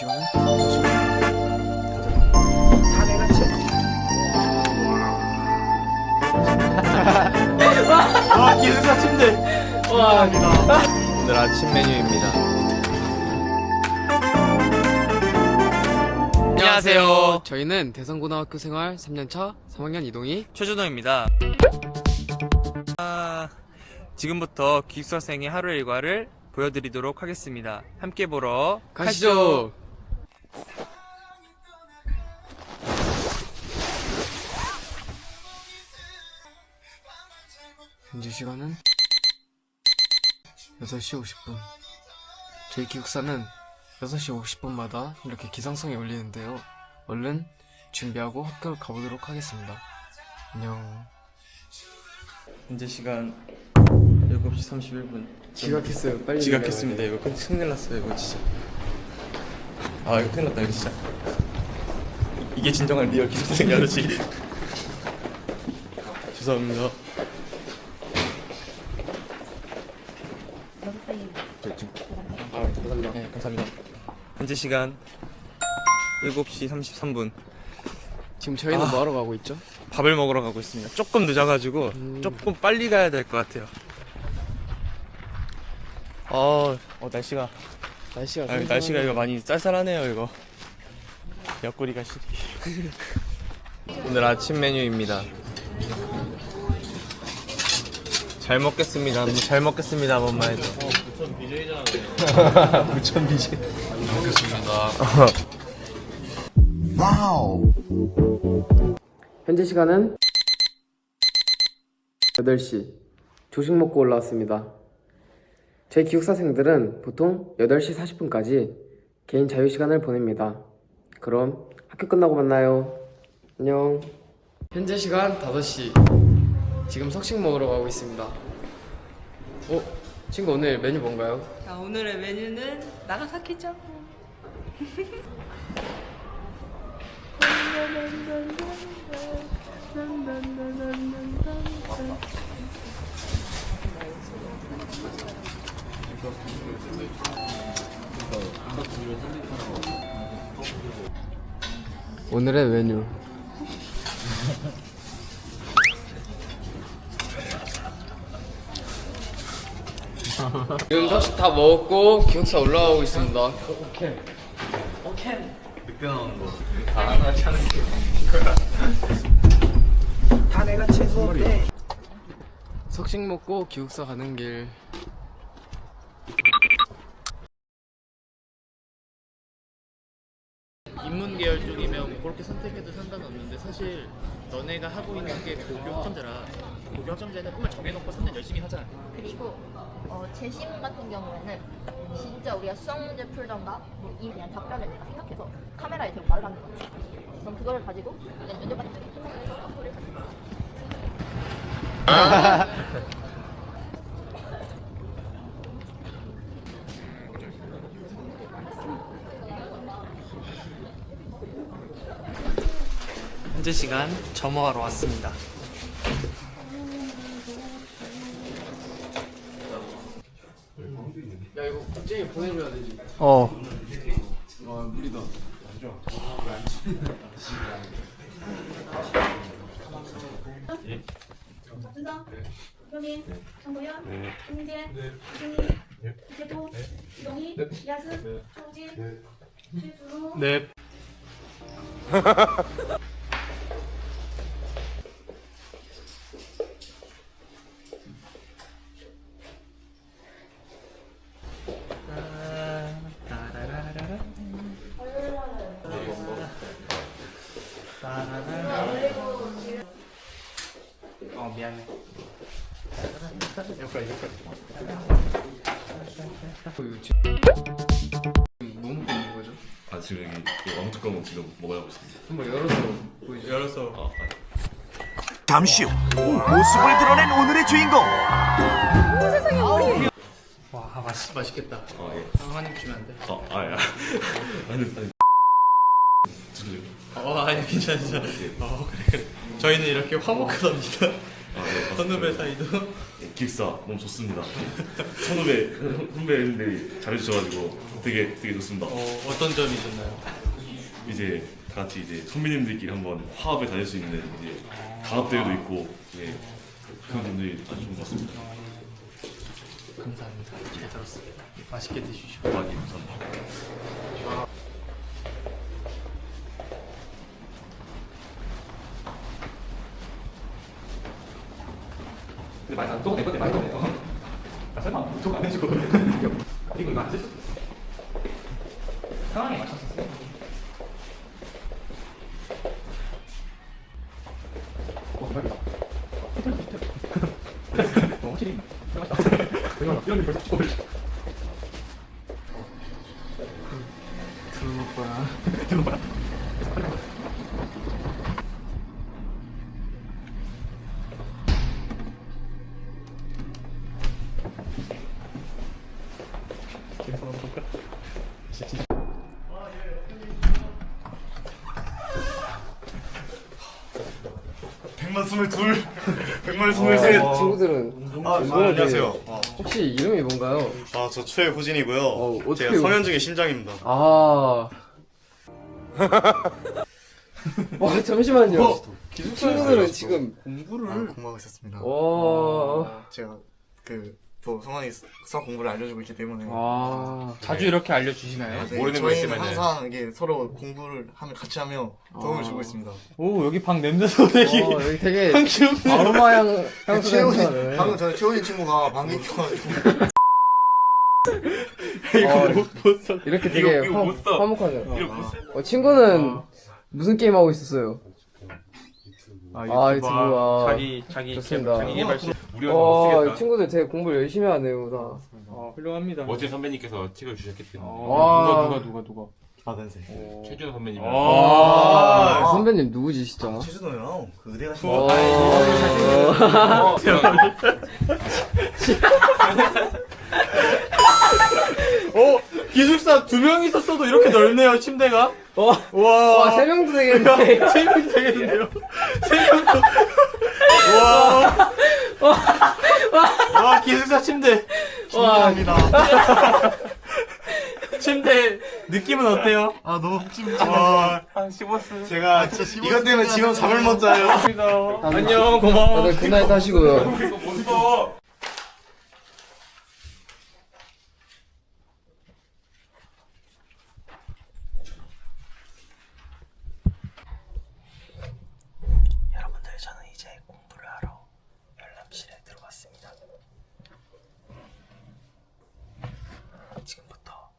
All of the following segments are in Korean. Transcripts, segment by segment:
시간은 5시 다 내가 치. 아 기숙사 침대. 와 오늘 아침 메뉴입니다 안녕하세요. 저희는 대성고등학교 생활 3년차 3학년 이동희 최준호입니다. 아, 지금부터 기숙사생의 하루 일과를 보여드리도록 하겠습니다. 함께 보러 가시죠 현재 시간은 6시 50분 저희 기숙사는 6시 50분마다 이렇게 기상송이 울리는데요 얼른 준비하고 학교를 가보도록 하겠습니다 안녕 현재 시간 7시 31분. 지각했어요 빨리 지각했습니다. 이거 큰- 큰일 났어요. 이거 진짜. 아 이거 큰일 났다. 이거 진짜. 이게 진정한 리얼 기숙사생 아저씨. 죄송합니다. 아, 네, 감사합니다. 현재 시간 7시 33분. 지금 저희는 아. 뭐하러 가고 있죠? 밥을 먹으러 가고 있습니다. 조금 늦어가지고 음. 조금 빨리 가야 될 것 같아요. 어, 어 날씨가 날씨가 아, 날씨가 이거 많이 쌀쌀하네요 이거. 옆구리가 시리. 오늘 아침 메뉴입니다. 잘 먹겠습니다. 뭐잘 먹겠습니다. 한 번만 해줘. 부천 BJ잖아요. 부천 BJ. 현재 시간은 8시. 조식 먹고 올라왔습니다. 저희 기숙사생들은 보통 8시 40분까지 개인 자유시간을 보냅니다. 그럼 학교 끝나고 만나요. 안녕. 현재 시간 5시. 지금 석식 먹으러 가고 있습니다. 어? 친구 오늘 메뉴 뭔가요? 자, 오늘의 메뉴는 나가사키 짬뽕. 오늘의 메뉴. 지금 석식 다 먹었고 기숙사 올라가고 있습니다. 다 내가 채소인데. 석식 먹고 기숙사 가는 길. 그렇게 선택해도 상관없는데 사실 너네가 하고 있는 게 고교 학점제라 고교 학점제는 꿈을 정해놓고 3년 열심히 하잖아 그리고 어, 재심 같은 경우에는 진짜 우리가 수학 문제 풀던가 뭐이 그냥 답변을 내가 생각해서 카메라에 대고 말을 하는 거야. 그럼 그거를 가지고 그냥 면접 생각해서 앞으로 현재 시간 점호하러 왔습니다. 야 이거 국쟁이 보내줘야 되지. 어. 와 무리다. 준성, 효민, 정보현, 김민재, 이승희, 이재도, 이동희, 이하승, 초진, 최준호, 네. 어 미안해. 옆에 옆에. 이거 지금 뭐 먹고 있는 거죠? 아 지금 여기 이 왕뚜껑 은 지금 먹으려고 있습니다. 한번 열어서 보여주세요. 열어서 아, 아 잠시 후 모습을 드러낸 오늘의 주인공. 와 맛있 맛있겠다. 아, 예. 한입 주면 안 돼? 아, 아, 예. 아니, 아니. 어 아니 괜찮아 괜찮아. 어 그래 그래. 저희는 이렇게 화목하답니다. 아, 예. 선후배 사이도. 기획사 너무 좋습니다. 선후배 선배님들이 잘해주셔가지고 되게 되게 좋습니다. 어, 어떤 점이 좋나요? 이제 다 같이 이제 선배님들끼리 한번 화합에 다닐 수 있는 이제 강압대회도 있고 예 그런 점들이 아주 좋은 것 같습니다. 감사합니다. 잘 들었습니다. 맛있게 드십시오. 아, 예, 감사합니다. 안내 건데 많이 넣네요. 아 설마 저거 안 해주고 이거 이거 안 쓰셨어? 상황에 맞췄었어요. 어, 대박이다. 어, 확실히 맛있다. 이런 이런 게 벌써 100만 22, 100만 23. 어, 친구들은 아, 아, 이거는 안녕하세요. 아, 혹시 이름이 뭔가요? 아, 저 최호진이고요. 어, 제가 성현중의 심장입니다. 아. 와 잠시만요. 어, 친구들은 지금 공부를 아, 공부하고 있었습니다. 와. 제가 그 또 성환이 수학 공부를 알려주고 있기 때문에 아. 자주 이렇게 알려주시나요? 네, 모르는 거 저희는 있으면은. 항상 이게 서로 공부를 하면 같이 하며 도움을 주고 있습니다. 오 여기 방 냄새도 되게 어, 여기 되게 향기롭네. 아로마 향 향수 최호진 냄새나네. 방금 전에 최호진 친구가 방귀 껴가지고 어, 못 써. 이렇게 되게 이거 화, 못 써. 화목하네요. 이거 못 써. 어, 친구는 무슨 게임 하고 있었어요? 아, 이 친구가 자기 자기 좋습니다. 자기 개발 시. 우리가 와, 못이 쓰겠다. 친구들 되게 공부를 열심히 하네요, 다. 어, 훌륭합니다. 어제 선배님께서 찍어주셨기 때문에 와. 누가 누가 누가 누가. 아 선생 최준호 선배님. 아, 선배님 누구지, 진짜? 최준호 형 그 의대 가신 어, 어 기숙사 두 명 있었어도 이렇게 넓네요 침대가. 어, 와. 와, 세 명도 되겠네. 세 명이 되겠는데요? 세 명도. 와. 와, 기숙사 침대. 와, 침대 느낌은 어때요? 아 너무 푹신푹신하고 한 15스. 제가 이것 때문에 지금 잠을 못 자요. 안녕, 고마워. 다들 굿나잇 하시고요. 이거 못 써. 여러분들 저는 이제 공부를 하러 들어왔습니다. 지금부터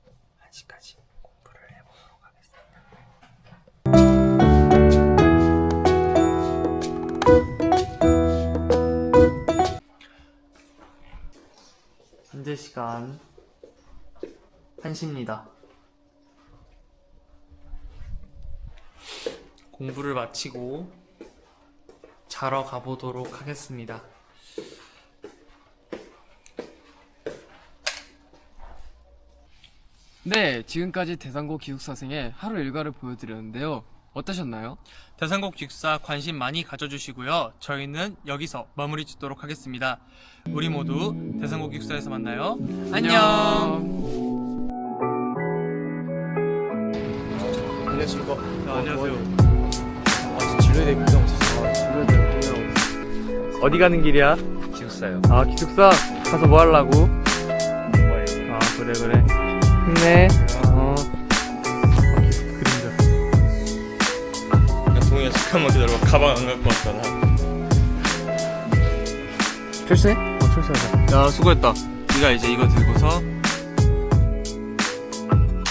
1시까지 공부를 해보도록 하겠습니다. 현재 시간 1시입니다. 공부를 마치고 자러 가보도록 하겠습니다. 네, 지금까지 대상고 기숙사생의 하루 일과를 보여드렸는데요. 어떠셨나요? 대상곡 기숙사 관심 많이 가져주시고요. 저희는 여기서 마무리 짓도록 하겠습니다. 우리 모두 대상곡 기숙사에서 만나요. 안녕. 안녕하십니까. 안녕하세요. 진로에 대해 구경 없었어. 대해 구경 없었어. 어디 가는 길이야? 기숙사요. 아 기숙사 가서 뭐 하려고? 뭐예요? 아 그래 그래. 힘내. 어. 그림자. 동이야 잠깐만 기다려봐. 가방 안 갖고 왔잖아. 글쎄? 어 출세하자. 야 수고했다. 네가 이제 이거 들고서